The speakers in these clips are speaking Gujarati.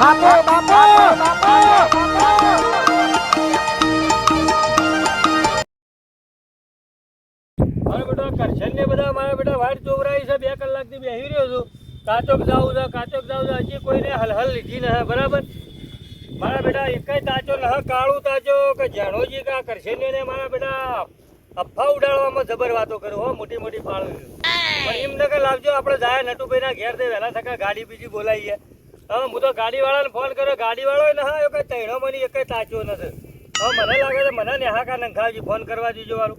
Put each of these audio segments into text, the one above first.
બાપુ બાપુ ને બધા, મારા બેટા વાટ ચોવરાઈ છે. બે કલાકથી બેસી રહ્યો છું. કાચોક જાઉં છે, કાચોક જાઉં હજી કોઈને હલહલ લીધી ન બરાબર? મારા બેટા એકય તાચો ન, કાળું તાચો કે જાણોજી કા કરશન મારા બેટા અફવા ઉડાડવામાં જબર વાતો કરો. હો, મોટી મોટી પાળ એમ ન કે લાવજો, આપણે જાય નટુભાઈ ના ઘેરથી વહેલા થકા ગાડી બીજી બોલાવીએ. હવે હું તો ગાડી ફોન કર્યો. ગાડી વાળો ન હા કઈ તૈણો મની તાચો નથી. હવે મને લાગે છે મને નેહાકા નંખાવજી ફોન કરવા દીજો વાળું.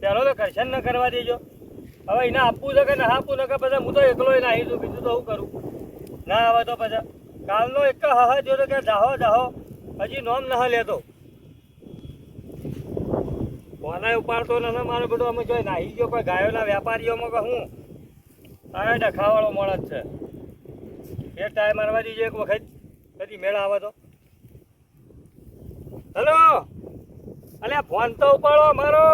પેલો તો કરશન ન કરવા દેજો. હવે એને આપવું છે ના આપવું ને પછી હું તો એકલો નાહી છું. બીજું તો હું કરું? ના આવે તો પછી. કાલનો એક હા જો તો કે જાહો જાહો. હજી નોમ ન લેતો. કોને ઉપાડતો નથી મારો બેટો. અમે જોઈ નાહી ગયો કોઈ ગાયોના વેપારીઓમાં કે હું? તારે ડખાવાળો જ છે. એ ટાઈમ મારવા દીજો એક વખત. કદી મેળા આવે તો. હલો? અલે, ફોન તો ઉપાડો મારો.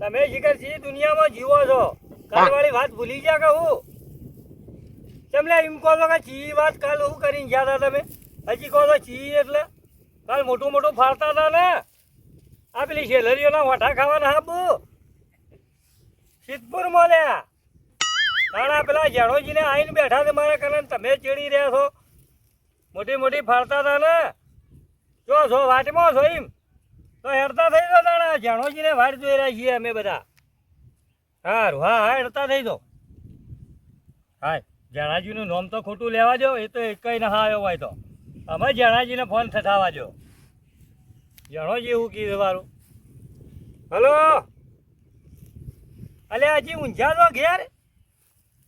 તમે શિખર સી દુનિયામાં જીવો છો. કાલવાળી વાત ભૂલી ગયા કે હું? તમને એમ કહો છો કે ચી વાત કાલ હું કરીને ગયા હતા તમે? હજી કહો છો ચી એટલે? કાલ મોટું મોટું ફાળતા હતા ને? આ પેલી શેલરીઓના વઠા ખાવાના હાબુ સિદ્ધપુર મોલ્યા તાણા પેલા જેણોજીને આવીને બેઠા છે મારા કારણ તમે ચેડી રહ્યા છો. મોટી મોટી ફાળતા હતા ને. જો છો, વાટમાં છો એમ. તો હેરતા થઈ જાઓ તાણા જાણોજીને વાટ જોઈ રહ્યા છીએ અમે બધા. સારું હા હા હેરતા થઈ જાઓ. હા જાણાજીનું નામ તો ખોટું લેવા દો એ તો એક ના આવ્યો હોય તો. અમે જાણાજીને ફોન થવા જો જાણોજી એવું કીધું મારું. હલો? અલે હજી ઊંઝા છો ઘેર?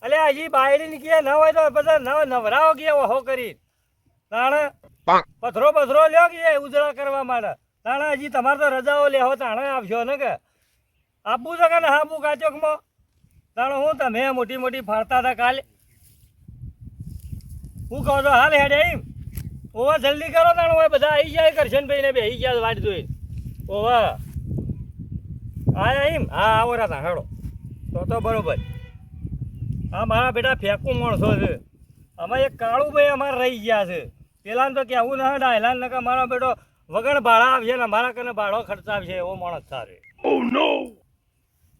અલે હજી બાયડી નીકળ્યા ન હોય તો બધા નવ નવરાઓ ગયા ઓહો કરી. તાણે પથરો પથરો લ્યો કે ઉજળા કરવા માટે તાણે હજી તમારે તો રજાઓ લેવો તાણે આપજો ને કે. આપવું છે કે ને હાપું કાચોકમાં? તાણે હું તમે મોટી મોટી ફાળતા હતા કાલે. હું કહો છો હાલ હેડે એમ. ઓવા જલ્દી કરો તાણે હોય બધા આવી જાય કરશનભાઈ ને બેસી ગયા વાટ જોઈ ઓવા. આયા એમ? હા આવો રાતા હેડો. તો તો બરોબર. હા મારા બેટા ફેંકું માણસો છે. અમે એક કાળું ભાઈ અમારે રહી ગયા છે. પેલા તો કેવું ના ડાયલા ને કે મારો બેટો વગર ભાડા આવશે ને મારા કને ભાડો ખર્ચાવશે એવો માણસ સારે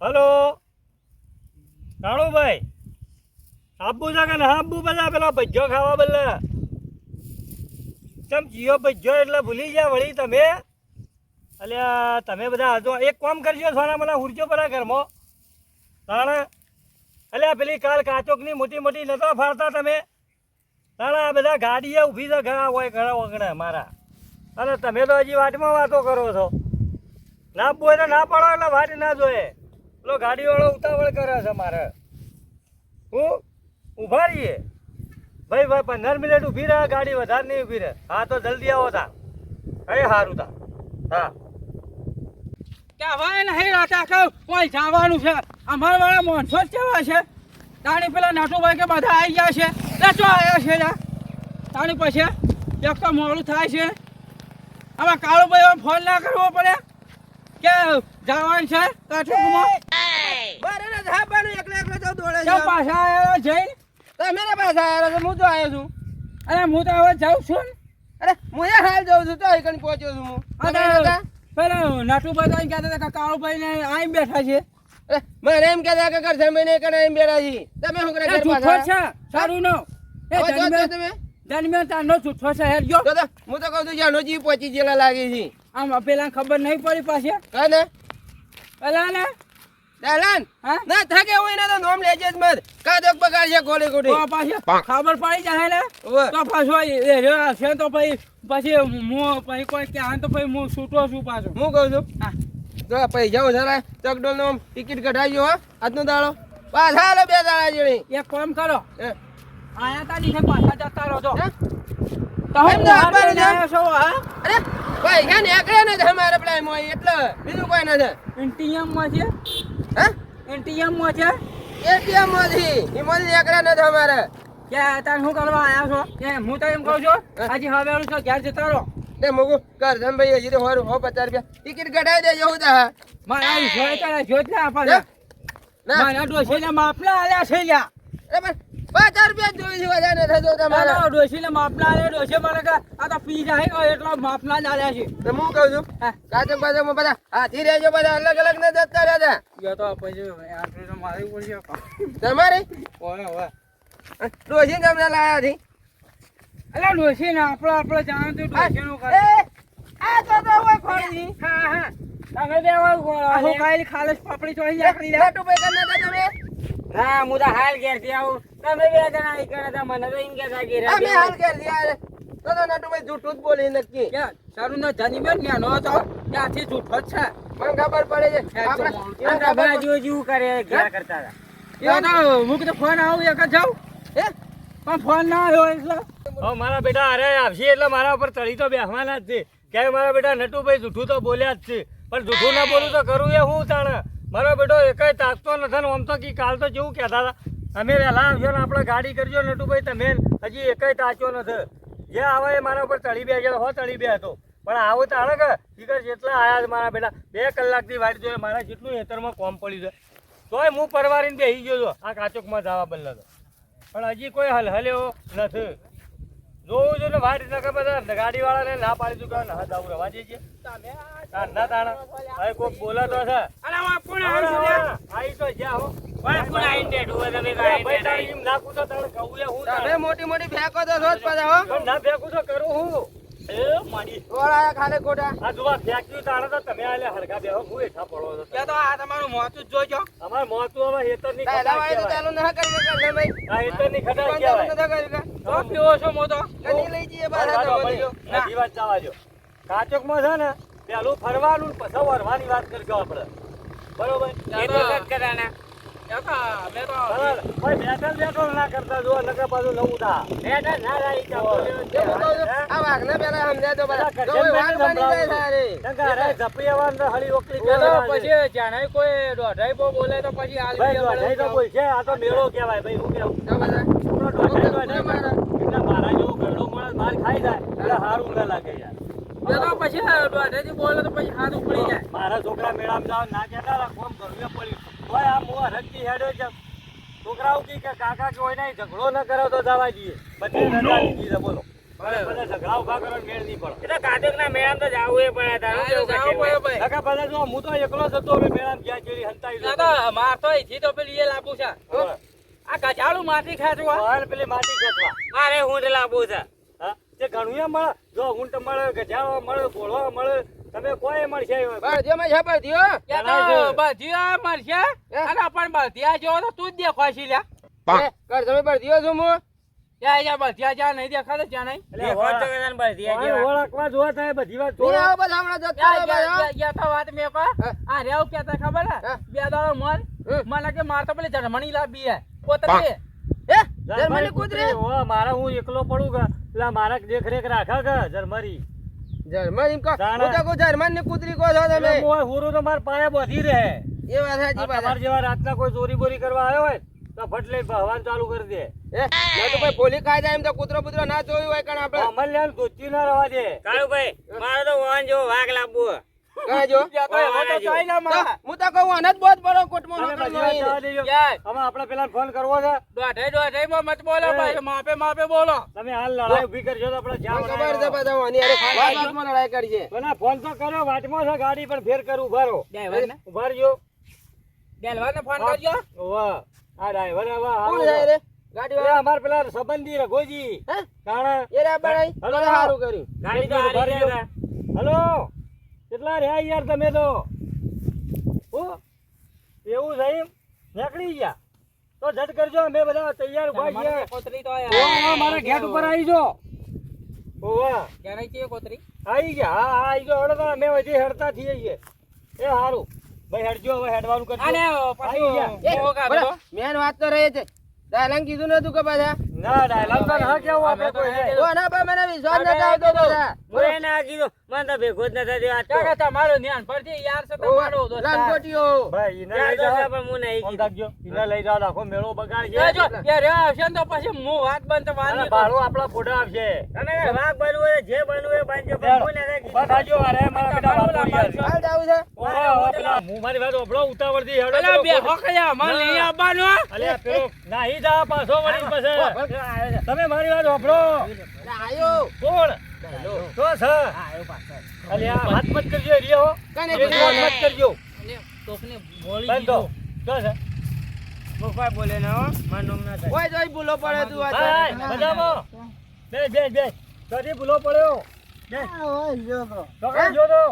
હલો? કાળુભાઈ આબુ છે કે ના આબુ બધા પેલા ભજ્જો ખાવા બદલે. ચમ જીઓ ભજ્જો એટલે ભૂલી ગયા વળી તમે? અલ્યા તમે બધા હજુ એક કામ કરજો સારા મને ઉર્જો પરા ઘરમાં. તાણે અલ્યા પેલી કાલ કાચોકની મોટી મોટી નતા ફાડતા તમે? તાણે બધા ગાડીએ ઊભી છે ઘણા હોય, ઘણા વગણે મારા. અને તમે તો હજી વાટમાં વાતો કરો છો. ના બોય તો ના પાડો એટલે વાટ ના જોઈએ પેલો ગાડીવાળો ઉતાવળ કરે છે મારે. હું ઊભા રહીએ. ભાઈ ભાઈ, પંદર મિનિટ ઊભી રહે, ગાડી વધારે નહીં ઊભી રહે. હા, તો જલ્દી આવો તા. એ સારું તા. હા. હવે નહીં રાતા કહું કોઈ જવાનું છે? અમારા વાળા મોનસો જ કેવા છે? તાણી પેલા નાટુભાઈ કે બધા આવી ગયા છે. નાચો આવ્યા છે જા. તાણી પછી એક તો મોડું થાય છે. આમાં કાળુભાઈ ફોન ના કરવો પડે. કે જવાનું છે કાઠુકમાં બરે ને ધાબાનું એકલા એકલા તો દોડે છે. પાછા આવ્યો જઈ તમે ને પાછા આવ્યા છો હું તો આવ્યો છું. અરે હું તો હવે જાઉં છું ને. અરે હું એ હાલ જાઉં છું તો અહીં પહોંચ્યો છું હું. પેલા નાટુભાઈ તો અહીં કહેતા હતા કે કાળુભાઈ ને અહીં બેઠા છે. મને એમ કહેતા કે ઘર જમીને નહીં એમ બેડા છીએ. તમે શું કરે ઘર જૂઠો છે સારું નો. એ તમે. જન્મે તાનો જૂઠો છે હેર જો. હું તો કહું છું જાનો જી પહોંચી જેલા લાગી છે. આમ પેલા ખબર નહીં પડી પાછી. કને? પેલા ને દાલાન ના થાકે હોય ને તો નોમ લેજે જ મત. કાદોક બગાડ છે ગોળી તો ગોળી પાછી ખબર પડી જાય ને? તો પાછો એ રે છે તો પછી પછી મો પછી કોઈ કે તો પછી હું છૂટો છું પાછો. હું કહું છું? હા. જો પૈસા ઓછા ચકડોલ નો ટિકિટ કઢાવજો હો આજનો દાડો. પાછા હાલો બે દાડા જેડી એક કામ કરો. આયા તા નીચે પાછા જતા રહો તો એમ હું તો બહાર આપવાનું લઈને છે. હા? અરે ભાઈ ક્યાં એકડે ને તમારે પેલા એમાં એટલે બીજું કોઈ નથી. એટીએમમાં છે? હે? એટીએમમાં છે? એટીએમમાંથી એમાંથી એકડે નથી અમારે. કે તાર શું કરવા આયા છો? કે હું તો એમ કહું છું હજી હવે છો ઘેર જતા રહો? તે મગું કર ધમ ભાઈ હજી તો હો પચાસ રૂપિયા. ટિકિટ કઢાવી દે હું તા મારા જોઈ તારા જોઈ ના આપણને ના. મારા ડોશીને માપલા આલ્યા છે લ્યા. અરે પણ પચાસ રૂપિયા જોઈ છે વધારે નથી જોતા તમારે. આ તો ડોશીને માપના આલે ડોશી મને કે આ તો પી જાય હો, એટલા માપલા જ આલ્યા છે. તો હું કહું છું હા. કાચક બાચકમાં બધા હાથી રહેજો બધા અલગ અલગ ને જતા રહ્યા યો તો પછી આટલું તો મારી પડશે હતા તમારે? ઓય ઓય. ડોસી તમને લાયા હતી અલા ડોશી ને આપણો આપણો જાણ તો ડોશી નું એ, આ તો તો હોય ખોડી હા હા. તમે બે વાર ગોળો હું કાઈ ખાલસ પાપડી આકડી લે. તમે હા હું તો હાલ ઘેરથી આવું. તમે બે જણા ઈ કરે તા મને તો એમ કે તા ઘેર અમે હાલ કરી દીધા તો તો નટુ ભાઈ જૂઠું જ બોલી નક્કી. કે સારું ના જાની બેન ને નો તો ત્યાંથી જૂઠો જ છે. મને ખબર પડે છે. આપણા- જેવું કરે ઘેર કરતા હતા. એ તો હું ફોન આવું એક જ જાઉં. હે? પણ ફોન ના આવ્યો એટલે હવે મારા બેટા અરે આવશે એટલે મારા ઉપર ચડી તો બેસવાના જ છે. ક્યાંય મારા બેટા નટુભાઈ જૂઠું તો બોલ્યા જ છે. પણ જૂઠું ના બોલું તો કરું એ હું તાણે? મારો બેટો એકાય તાકતો નથી ને આમ તો કી કાલ તો જેવું કહેતા હતા. અમે વહેલા આવશો ને, આપણે ગાડી કરજો નટુભાઈ, તમે હજી એકાય તાચ્યો નથી. જે આવે એ મારા ઉપર ચડી બે હો ચડી બે હતો પણ આવું તાણે કે? ઠીક જેટલા આવ્યા છે મારા બેટા. બે કલાકથી વાટ જોઈએ મારા જેટલું હેતરમાં કોમ પડ્યું છે. તોય હું પરવારીને બેસી ગયો આ કાચોકમાં જવા બદલ પણ હજી કોઈ હલહલ્યો નથી. જોવું છું ને વાટ નકર બધા ગાડી વાળાને ના પાડી દઉં કે ના જાવું રવા દેજે તાણ. ના તાણ હવે કોક બોલે તો છે અરે વા કોણ આવો, તો જ્યાં હો તારી તારે હું મોટી મોટી ફેંકો તો છો પાછા ના ફેંકું તો કરું હું. એ મારી ગોળાયા ખાલે ખોટા. આ જોવા ફેંક્યું તાણે તો તમે આલે હરખા બેહો હું હેઠા પડો છો. ત્યાં તો આ તમારું મોતું જોજો અમાર મોતું હવે હેતરની પહેલા ખટાશ તો કહેવાય. ના કરી કરશે ભાઈ. આ હેતરની કર્યું કે? તો પીવો છો મોતો કદી લઈ જઈએ મારે પાછા વાળો તો ભાઈ, ના. હજી વાત જવા દ્યો. કાચોકમાં છે ને પેલું ફરવાનું પછી વરવાની વાત કરજો આપણે. બરોબર? કરાના. બોલે તો મેળો કેવાય ભાઈ હું કેવું મારે. જેવો ઘરડો માણસ માર ખાઈ જાય એટલે સારું ના લાગે યાર પછી બોલે તો પછી હાથ ઉપડી જાય મારા છોકરા મેળામાં જાવ ના હતા, કોમ કરવું પડ્યું તોય આ મોં હરખથી હેડો છે. છોકરાઓ કી કે કાકા કે હોય નહીં ઝઘડો ન કરો તો જવા દઈએ. બધી રજા લીધી છે બોલો. ઝઘડા ઊભા કરો મેળ નહીં પડે. એ તો કાતકના મેળામાં તો જાવું એ પડે તારું કેવું કે કેવું? કાકા બધા જો હું તો એકલો જ હતો હવે મેળામાં હંતાઈ માર તો અહીંથી તો પેલી એ લાંબુ છે. આ ગજાળું માટી ખેંચવા? હાલ પેલી માટી ખેંચવા. મારે ઊંટ લાંબુ છે. હા તે ઘણું એ મળે. જો ઊંટ મળે ગજાળો મળે ઘોડો મળે તમે કોઈ મળશે ભરતીઓમાં છે ભરતીઓ? એ તો બધી મળશે? અને પણ બધિયા જો તો તું જ દેખાશી લ્યા. કર તમે ભરતીઓ છો હું? ત્યાં જ્યાં બધિયા જ્યાં નહીં દેખાતો ત્યાં નહીં. ઓળખવા જોવા થાય બધી વાત જોવા. આવો હમણાં જતા હો. તો વાત મેં પા આ રેવ કેતા ખબર હે? બે દાડો મર મને કે માર તો પેલી જર્મની લાવી હે. પોતે એ, જર્મની કૂતરી? ઓ, મારા હું એકલો પડું કે એટલે મારા દેખરેખ રાખા કે જરમરી જર્મની એમ કો તો કો જર્મન ને કૂતરી કો છો તમે. મોય હુરું તો માર પાયા બધી રહે. એ વાત સાચી વાત તમાર જેવા રાતના કોઈ ચોરી બોરી કરવા આવ્યો હોય તો ફટ લઈ ભવાન ચાલુ કરી દે. એ, ના તો ભાઈ પોલી ખાઈ જાય એમ તો કૂતરો બૂતરો ના જોયું હોય કણ આપણે? અમલ લેન ગોચી ના રવા દે. મારો તો વાહન જેવો વાઘ લાવવો કહેજો. ત્યાં તો એવો તો જોઈ લે તો મારા. હું તો કહું આને જ બહુ કોટમાં તમે નોકર બધી વાત જવા લઈને. દેજો. ક્યાંય? હવે આપણે પેલા ફોન કરવો છે દોઢાઈ દોઢાઈમાં મત બોલો ભાઈ માપે માપે બોલો તમે હાલ લડાઈ ઊભી કરશો તો આપણે મને ખબર છે પાછા આની હારે વાતમાં લડાઈ કરી છે. પેલા ફોન તો કર્યો વાટમાં છે ગાડી પણ ફેર કરું ઊભા રહો ડ્રાઈવરને ઊભા રહેજો ડ્રાઈવરને ફોન કરજો વાહ આ ડ્રાઈવર હવે કોણ જાય રે? ગાડી વાળા? અમાર પેલા સંબંધી રઘોજી હે? કાણા એ રે હલો. સારું કર્યું. ગાડી તો હારી ભરી છે. હલો કેટલા રહ્યા યાર તમે તો? હો? એવું છે એમ? નીકળી ગયા. તો જટ કરજો અમે બધા તૈયાર ઊભા છીએ. કોતરી તો આયા. મારા ગેટ ઉપર આવી જો. ઓવા ક્યારે છે કોતરી? આવી ગયા હા હા આવી ગયો. હડતા અમે હજી હડતા થઈએ છીએ એ. સારું ભાઈ હડજો હવે હેડવાનું કરજો. અને આવી ગયા. પાછું. બરાબર. મેન વાત તો રહે છે. ડાયલોગ કીધું નતું કે પાછા? ના ડાયલોગ તો ના કેવું આપણે કોઈ હે. ઓ ના પણ મને વિશ્વાસ નથી આવતો પાછા. કાકા તમારું ધ્યાન પરથી યાર છે તમારો દોસ્તાર. લંગોટીઓ. ભાઈ એને લઈ જાઓ. ફોન રાખજો. એને લઈ જાઓ આખો મેળો બગાડ એ જો, છે એ આવશે તો પછી હું વાત બંધ તો વાત અને નહીં ભાડું આપણા ફોટા આવશે. કરું. બસ આજો અરે મારા બેટા વાપોડિયા છે. હાલ છે. હું મારી વાત ઓભળો ઉતાવળથી હેડો અલા, બે હોકયા, મારે નહીં આવવા જવાનું પેલો નાહી જા પાછો વળી પછી. તમે મારી વાત સાંભળો આયો. કોણ? તો છે આ હાથ મત કરજો રિયો કને મત કરજો. તોકને બોલી બંધો તો સર. કોઈ બોલે ના હો ના થાય. ઓય જોઈ ભૂલો પડે તું આ બજાવો બે બે બે. કદી ભૂલો પડ્યો. બે. છોકરા જો તો.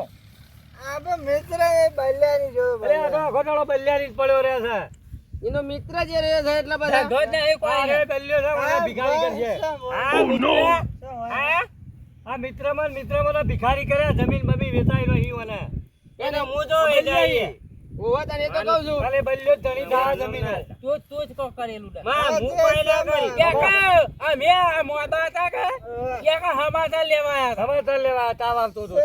અરે આ તો ઘોટાળો બલ્યારી પડ્યો રહે છે એનો મિત્ર જે રહે છે એટલે બધા ધોધ ને એ કોઈ બલ્યો છે મને ભિખારી કરશે. આ મિત્ર આ આ મિત્રમાં ને મિત્રમાં ભિખારી કરે જમીન બમી વેચાઈ રહી મને એને હું જો વેચાઈ ઓવા તને તો કહું છું. ખાલી બલ્યો ધણી જમીન તું તું જ કો કરેલું ડા માં હું કોઈ ના કરી. કે કે? આ મે આ મોદા હતા કે? કે કે હમાસા લેવા આયા હતા. સમાચાર લેવા તાવ આવતો હતો.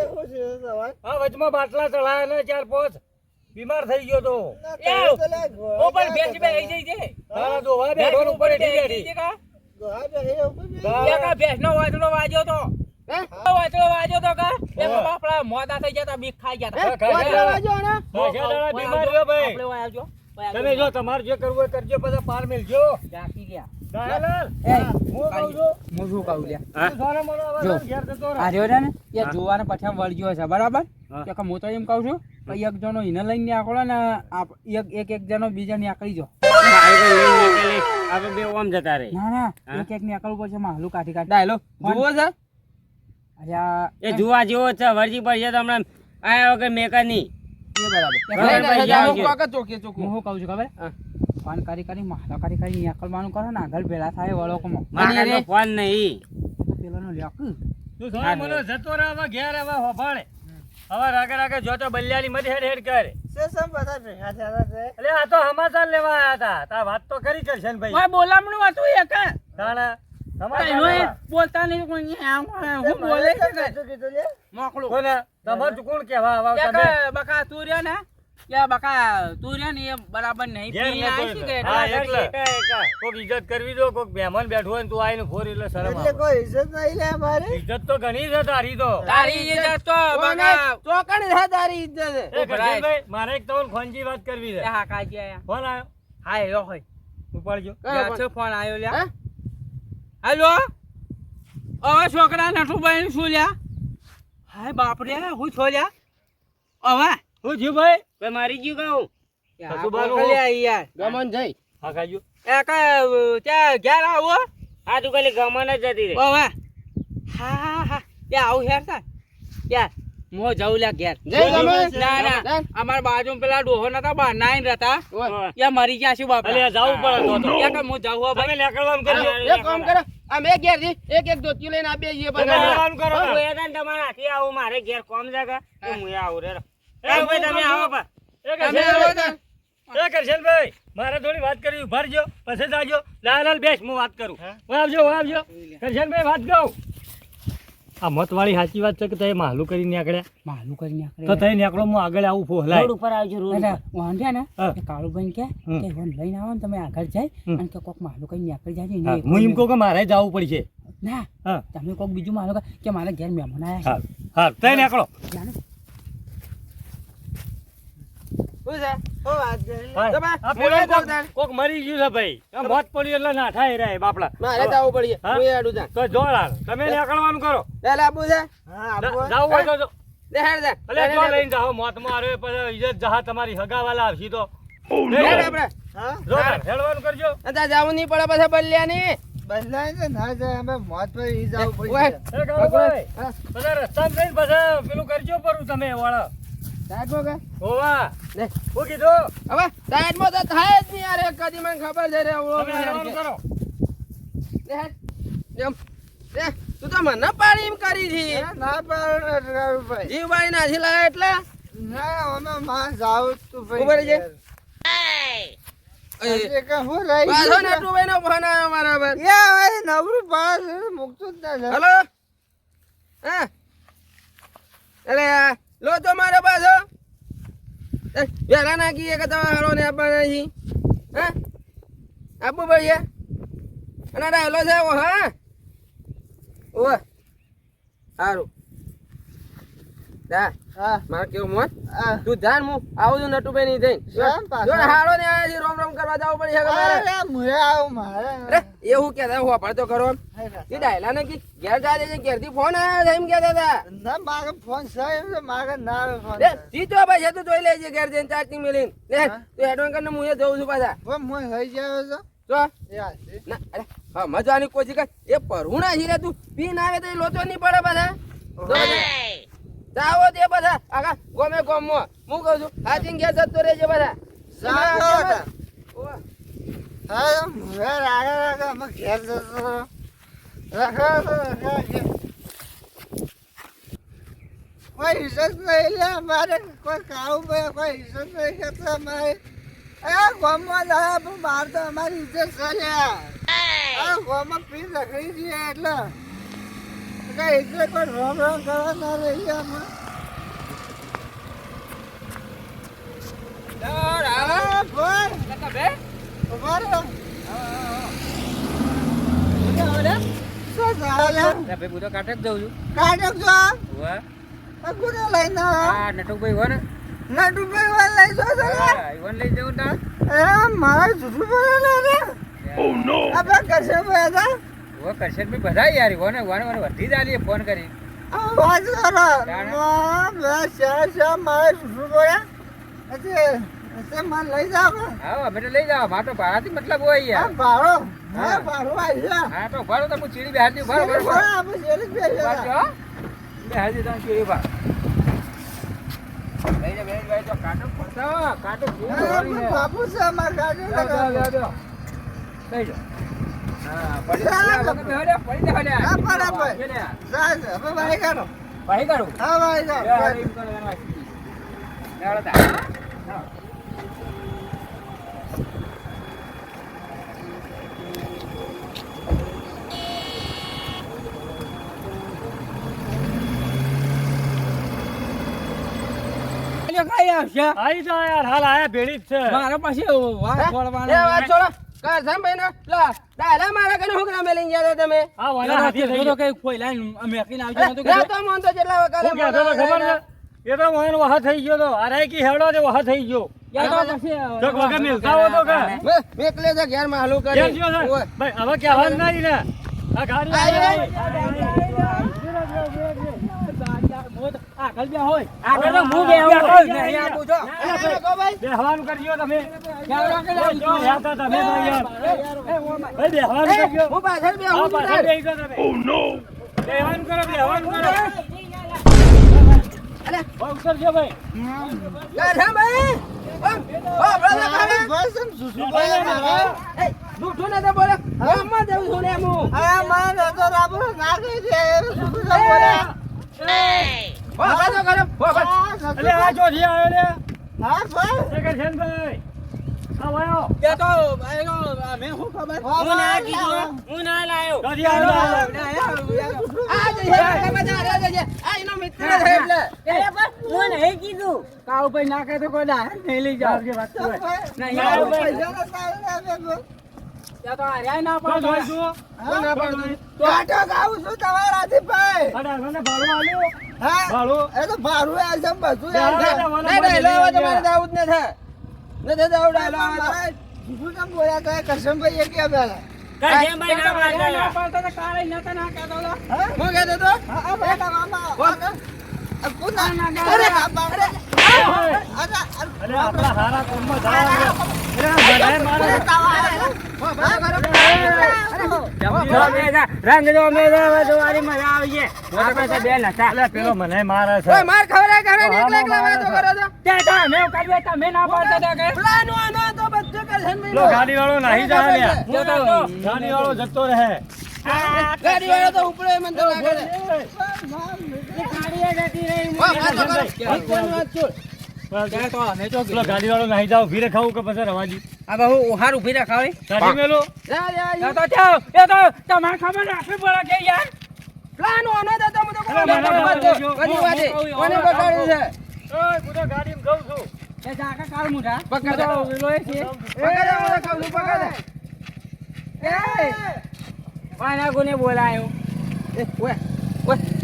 હા વચમાં બાટલા ચડાયા ને ચાર પાંચ બીમાર થઈ ગયો તો. ઓ પણ બેસી બે જઈ છે તારા દોવા બેઠો ઉપર એઠી બેઠી. કે કે ભેંસનો વાછડો વાજ્યો તો? હે? વાછડો તો કે. બાપડા થઈ બીક ખાઈ. પાછા દાડા બીમાર રહ્યો ભાઈ. આપણે આવજો તમે જો તમારે જે કરવું હોય કરજો પછી પાર મેલજો. જાકી ગયા. દયાલાલ, એ હું કહું છું? હું શું કહું લ્યા? તું સારા મોનો આવા જો. ઘેર જતો રહે. આ રહ્યો છે ને? એ જોવાને પછી વળગ્યો છે બરાબર? હું. તો એમ કહું છું એક જણો એને લઈને આકળો ને એક એક એક જણો બીજા ને આકળી જો આપણે બે ઓમ જતા રે ના ના એક એક ની આકળવું પડશે માહલું કાઢી કાઢી. હેલો જુઓ આ એ જોવા જેવો છે વરજી છે તો હમણાં આયા વગર મેકર નહીં. જ. ફોન કરી કરી માહલા કરી કરી નીકળવાનું કરો ને આગળ ભેળા થાય વળોકમાં. મારે ફોન નહીં. પેલાનો લ્યોક તું મોનો જતો રહે હવે ઘેર હવે હોભાળે હવે રાગે રાગે જોતો બલ્યાની મત હેડ હેડ કરે. એટલે આ તો સમાચાર લેવા આયા હતા. તા વાત તો કરી કરશે ને ભાઈ. બોલામણું હતું એક. તાણા? બોલતા નહીં કોઈ હું બોલે મોકલું. તમારે કોણ કેવા આવા બકા તું રહ્યો ને કે બકા તું રહ્યો ને એ બરાબર નહીં. ઘેર પી નતો આવી છે કે? એટલે. હા, એટલે એટલે. કોક ઇજ્જત કરવી દો કોક મહેમાન બેઠું હોય ને તું આવીને ફોર એટલે શરમ આવે. ઇજ્જત તો ઘણી છે તારી તો. તારી ઇજ્જત તો બકા. ચોકડ છે તારી ઇજ્જત મારે એક તમને ખોનજી વાત કરવી છે. હા કાજી આયા. ફોન આવ્યો હા એવો હોય. ઉપાડજો. ફોન? આવ્યો લ્યા. હેલો? હવે છોકરા નઠુભાઈ શું લ્યા? હાય બાપ રે હું છો લ્યા? હવે? હું જીવ ભાઈ ભાઈ મારી ગયું કહું ગમન જઈ. હા ખાજો એ કે ત્યાં ઘેર આવો. આ તું ગમન જ જતી હવે? હા હા હા. આવું હેર સર યાર મો જાઉં લ્યા ઘેર. ના ના ના. અમાર બાજુ પેલા ડોહો નતા બા નાઈન રહેતા. યા મરી ગયા છે બાપ. અલે જાવું પડે તો. યા કે મો જાઉં હો ભાઈ. ભાઈ કામ કરી એક કામ કરો. આમ એક ઘેરથી એક એક ધોતિયું લઈને આ બે જે બના કામ કરો હું. એ તને તમારા હાથી આવું મારે ઘેર કોમ જાગા તો હું એ આવું રે એ ભાઈ તમે આવો પા એ અમે આવો કરશનભાઈ, તો. એ મારે થોડી વાત કરવી. ભરજો પછી જાજો લાલ લાલ બેસ હું વાત કરું. આવજો આવજો. કરશન ભાઈ વાત કહું. આ મતવાળી સાચી વાત છે કે તમે માલું કરી નીકળ્યા માલું કરી નીકળ્યા તો તમે નીકળો હું આગળ આવું ફોહલાય. રોડ ઉપર આવજો રોડ વાંધ્યા ને? કે કાળુભાઈ કે કે ઈવન લઈને આવો ને તમે આગળ જાય અને કે કોક માલું કરી નીકળી જાય ને હું એમ કહું કે મારે જવું પડશે. ના. તમે કોક બીજું માલું કે- મારા ઘેર મહેમાન હા આવ્યા હા. તમે નીકળો છે જાણે શું છે? હા. તો બા, આ હું પેલો એ જાઉં કોક- મરી ગયું છે ભાઈ. મોત પડ્યું એટલે ના થાય રે બાપડા મારે જવું પડશે. હું? આડું જાઉં. તો જો લાલ તમે નીકળવાનું કરો. ચાલ આપું છે? જાવું હોય. તો જો. લે અલે જો લઈને જાઓ મોત મારે પછી ઇજ્જત જહા તમારી હગાવાલા આવશી તો. હેડ. જો હેડવાનું કરજો. આ જાવું નહીં પડે પછી બલ્યાની. ઓય. એ કાળુભાઈ, હા. બધા રસ્તામાં જઈને પછી પેલું કરજો પરું તમે વાળા. કે? હોવા. લે. શું કીધું? હવે સાઈડમાં તો થાય જ નહીં યાર કદી મને ખબર છે રે ઓળો તમે કરો. લે એમ. લે, તું તો મને પાડી એમ કરી છી. જીવભાઈ લાયા એટલે? ઊભો રહેજે. એ, પાછો નટુભાઈનો ફોન આવ્યો મારા પર. હલો? હા. અરે લો તો મારો પાછો. વહેલા નાખીએ કે તમે હાલો ને આપવાના છીએ હા? આપવું પડશે? અને હેલો છે હા? ઓ સારું. દા હા. મારે કેવું તું જાણ મુ આવું છું નટુભાઈ ની કેમ જો હાડો ને આયા રોમ રોમ કરવા જાવ પડે છે મારે મુએ આવું મારે. અરે એવું કેતા હું વાપરતો કરો એ ડાયલા ને કે ઘેર જા છે ઘેરથી ફોન છે એમ કહેતા હતા. ના મારે ફોન છે એમ તો મારે ના આવે ફોન એ જીતો ભાઈ છે તું જોઈ લેજે ઘેર જઈને ચાર્જિંગ મેલીને લે તું એડવાન્સ કરીને હું અહીંયા જઉં છું પાછા. પણ તો. ના અરે હા મજાની કોઈ કર. એ પરુણા ના હીરે તું. પી ના આવે તો એ લોચો નહીં પડે બધા જો દે બધા. આખા ગોમે ગોમમાં. હું કહું છું હાચીને ઘેર જતો રહેજે બધા. કોઈ ઇજ્જત નહીં લે મારે કોઈ કાળું ભાઈ કોઈ ઇજ્જત નહીં કરતા મારે એ ગોમમાં જાય પણ બહાર તો અમારી ઇજ્જત છે લ્યા. આ ગામમાં પી રખડી જઈએ એટલે. કઈ ઇજ્જત કોઈ રોમ રોમ કરવા ના રહી ગયા અમે ચાલ, હાલો. આ ભાઈ કાકા બે. ઊભા રહો. શું ચાલે? ભાઈ હું તો કાંઠે જ જઉં છું? વાહ આ લઈને આવો? હોય ને નટુભાઈ વાળ લઈ જાઓ છો ઈવન લઈ જવું તાર એ, મારે જુઠું બોલે ને રે. આપણે કરશે ભાઈ હતા? ઓ કરશે બી બધા યાર કોને કોને કોને વધી જાલી ફોન કરી આવાજ કરો. મે માં, બે શા શા મારે શું બોલ્યા? એટલે- એટલે મને લઈ જાવ હા અમે તો લઈ જાવ માર તો ભાડાથી મતલબ હોય યાર ભાડો. હા. ભાડો આવી હા તો ભાડો તો હું ચીડી ભરો ભરો ભરો ભાડો આપણે જ બેસીએ બહાર હતા. છો બેહાડી દઉં ચીડી ભા લઈ જા ભાઈ ભાઈ તો કાંટો પડતો કાટો. બાપુ છે અમારે કાટો. લઈ જાઓ. કઈ આવશે. આવી જાવ યાર હાલ આયા ભેડી જ છે. મારા પાસે વાત હે? વાત છોડો. ને મારા કને હુકરા મેલીને ગયા તમે. આ વાલા હાથી થઈ તો કઈ કોઈ લાઈન મેકીને આવજો અરે, નતું ના કીધું? તો મન તો જેટલા વખત હું કહેતો ખબર છે? એ તો મને વહા થઈ ગયો તો અરે કી હેવડો તે વહા થઈ ગયો. યા તો પછી ચોક વગર મિલતા હો તો કે? મેકલે છે ઘેરમાં હાલું કરી. કેમ થયો છે? ઓય. ભાઈ હવે ને આ ગાડી આગળ બે હોય. આગળ તો હું બે હોય. નહીં આપું છો. અરે, રાખો ભાઈ. બેહવાનું કરજો તમે. ક્યાં આગળ આવી જો, યાર તો તમે તો યાર. ભાઈ બેહવાનું કરજો હું પાછળ બે હા, હું પાછળ બેહી જાઓ તમે. બેહવાનું કરો બેહવાનું કરો. અરે, બહુ ઉતરજો ભાઈ. કરશનભાઈ ઓમ, ઓ, brother, મારે brother. બસ બોલે મારે. એ, છું ને હું. આ મારે નજર આપણો ના કહી દે, એ બોલે. હો, આ આવ્યો લે. હા, ભાઈ. એ કરશન ભાઈ? આ વાયો કે તો એનો અમે શું ખબર? હું ના કીધું હું ના લાયો. કદી આવ્યો આ જે બધા આ જે આ એનો મિત્ર છે એટલે. હું નહીં કીધું. કાળુ ભાઈ નાખે તો નહીં લઈ વાત. ભાઈ. ભાઈ. નતા આવ્યા, ત્યાં તો હાર્યા ના પડે તું? ગાઉં છું તમારાથી, ભાઈ. અરે મને ભાડું આલ્યું. હા? ભાડું એ તો ભાડું આવે છે, બધું આવે નહીં, હવે તમારે દાઉદ ને થાય. નથી દાઉદ, આ લો, આ લો. મારે જુઠું કેમ બોલ્યા હતા? કરશનભાઈ એ ક્યાં પેલા? આપણા હારા કોમમાં જવાનું રંગ જો મેં મજા આવી છે પેલો મને મારે છે માર ખવડાય એકલા એકલા વાતો કરો છો. તો ના પાડતા કે પેલાનું તો બધું ગાડી વાળો નાહી. તો ગાડી વાળો જતો રહે ગાડી વાળો તો ઉપડે મને તો. વાત. ગાડી વાળો નાહી જાવ ભીરે ખાવું કે પછી રવાજી? આ બહુ ઉહાર ઊભી રખાવે ગાડી મેલો? એ તો ત્યાં એ તો તમાર ખબર રાખવી પડે કે યાર. પ્લાન આનો તો તમે તો મને કોને વાતે. કોને બગાડ્યું છે? ઓય તો ગાડીમાં જઉં છું. એ જાકા કાળ મુઠા પકડ. તો એ છે પકડે, હું ખાઉં છું, એ. કોને કોને બોલાયો. એ, ઓય, ઓય.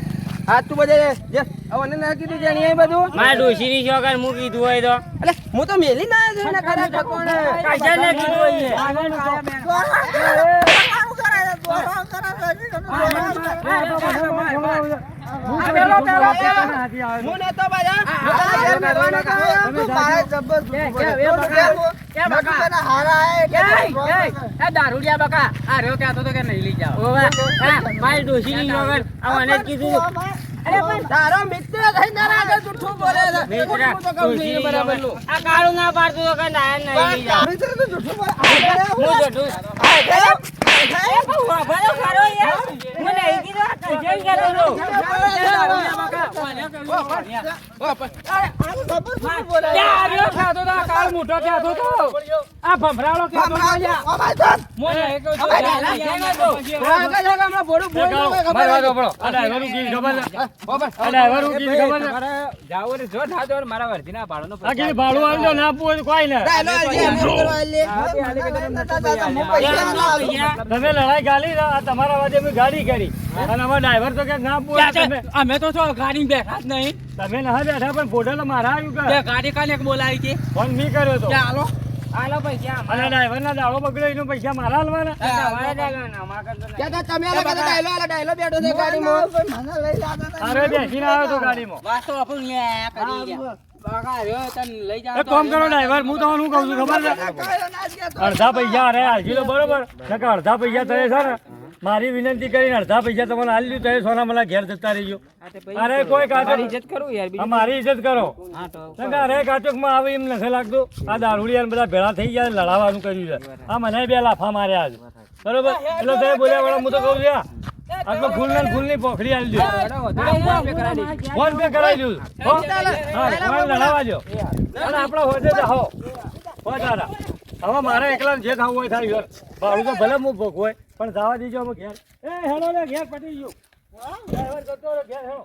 હાથ તું બધા જે અવને દીધી જાણી અહીં બધું મારા ડોશીની શોખન હું કીધું હોય તો અલે હું તો મેલી ના આવ્યો છું ને ખરા ઠકોણે કાજા ને કીધું હોય દારૂડિયા બકા આ રહ્યો કહેતો તો કે નહીં લઈ જાઓ મારી આ મને કીધું તારો મિત્ર થઈ તારા આગળ જૂઠું બોલે છે મિત્ર તો કહું છું બરાબર આ કાળું ના પાડતું તો કે ના નહીં મિત્ર તો જૂઠું બોલે. હું જૂઠું આ ભાઈ મારી ના ભાડું ના આપવું કોઈ ને. તમે લડાઈ ગાલી તમારા વાજે ગાડી કરી અને અમારા ડ્રાઈવર તો કે ના તમે અમે તો છો ગાડી બેઠા જ નહીં તમે ના બેઠા પણ ફોટો તો મારા આવ્યું કે ગાડી કાલે બોલાવી હતી ફોન મી કર્યો તો ચાલો હાલો પૈસા અને ડ્રાઈવર ના દાડો બગડ્યો એનો પૈસા મારા હાલવાના તમારે જાગવાના અમારે કરતો નહીં. ક્યાં તા તમે આલા કાં ડાયલો આલા, ડાયલો બેઠો છે ગાડીમાં. કોઈ મને લઈ જાતા અરે બેસીને આવ્યો તો ગાડીમાં વાસ્તો આપણું લ્યા કરી ગયા બકા રહ્યો તને લઈ જાવ એક કામ કરો ડ્રાઈવર હું તો શું કહું છું ખબર છે કાંઈ ના જ કહેતો. અડધા પૈસા અરે હાલજી બરોબર અડધા પૈસા થયે છે ને મારી વિનંતી કરીને અડધા પૈસા તમને આલી દીધું તો એ સોના મને ઘેર જતા રહીજો. અરે કોઈ કાચો ઇજ્જત કરું યાર મારી ઇજ્જત કરો. અરે કાચોકમાં આવે એમ નથી લાગતું. આ દારૂડિયા બધા ભેળા થઈ ગયા લડાવવાનું કર્યું છે. આ મને બે લાફા માર્યા છે. બરોબર? એટલે તમે બોલ્યા વાળા હું તો કહું છું આ. આ તો ફૂલ ને ફૂલની પોખડી આલી દો ફોન પે કરાવી દઉં. લડાવવા દો આપણા હોજે જાઓ હો દાદા. હવે મારે એકલા જે ખાવું હોય થાય યાર તો ભલે હું હોય, પણ જવા દેજો અમે ઘેર. એ, હેડો ને ઘેર પટી ગયો. ડ્રાઈવર જતો ઘેર હેડો.